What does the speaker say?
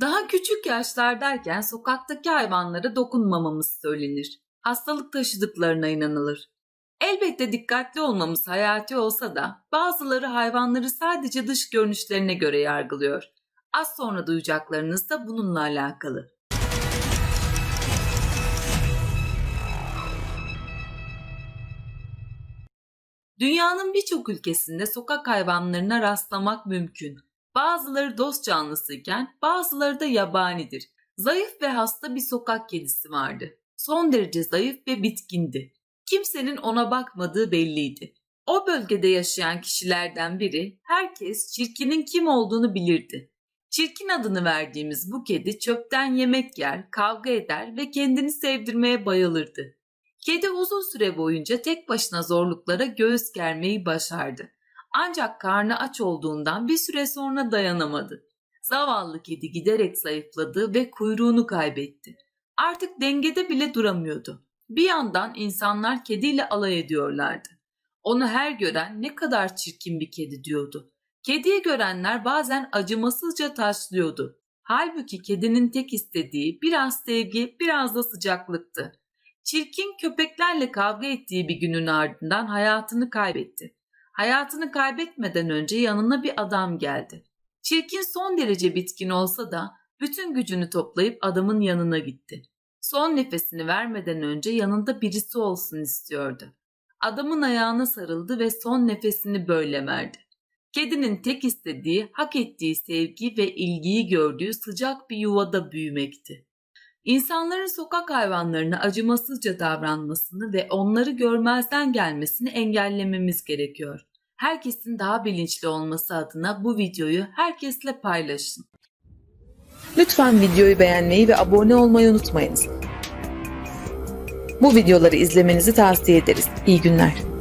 Daha küçük yaşlardayken sokaktaki hayvanlara dokunmamamız söylenir. Hastalık taşıdıklarına inanılır. Elbette dikkatli olmamız hayati olsa da bazıları hayvanları sadece dış görünüşlerine göre yargılıyor. Az sonra duyacaklarınız da bununla alakalı. Dünyanın birçok ülkesinde sokak hayvanlarına rastlamak mümkün. Bazıları dost canlısıyken bazıları da yabanidir. Zayıf ve hasta bir sokak kedisi vardı. Son derece zayıf ve bitkindi. Kimsenin ona bakmadığı belliydi. O bölgede yaşayan kişilerden biri herkes çirkinin kim olduğunu bilirdi. Çirkin adını verdiğimiz bu kedi çöpten yemek yer, kavga eder ve kendini sevdirmeye bayılırdı. Kedi uzun süre boyunca tek başına zorluklara göğüs germeyi başardı. Ancak karnı aç olduğundan bir süre sonra dayanamadı. Zavallı kedi giderek zayıfladı ve kuyruğunu kaybetti. Artık dengede bile duramıyordu. Bir yandan insanlar kediyle alay ediyorlardı. Onu her gören ne kadar çirkin bir kedi diyordu. Kediyi görenler bazen acımasızca taşlıyordu. Halbuki kedinin tek istediği biraz sevgi, biraz da sıcaklıktı. Çirkin köpeklerle kavga ettiği bir günün ardından hayatını kaybetti. Hayatını kaybetmeden önce yanına bir adam geldi. Çirkin son derece bitkin olsa da bütün gücünü toplayıp adamın yanına gitti. Son nefesini vermeden önce yanında birisi olsun istiyordu. Adamın ayağına sarıldı ve son nefesini böyle verdi. Kedinin tek istediği, hak ettiği sevgi ve ilgiyi gördüğü sıcak bir yuvada büyümekti. İnsanların sokak hayvanlarına acımasızca davranmasını ve onları görmezden gelmesini engellememiz gerekiyor. Herkesin daha bilinçli olması adına bu videoyu herkesle paylaşın. Lütfen videoyu beğenmeyi ve abone olmayı unutmayınız. Bu videoları izlemenizi tavsiye ederiz. İyi günler.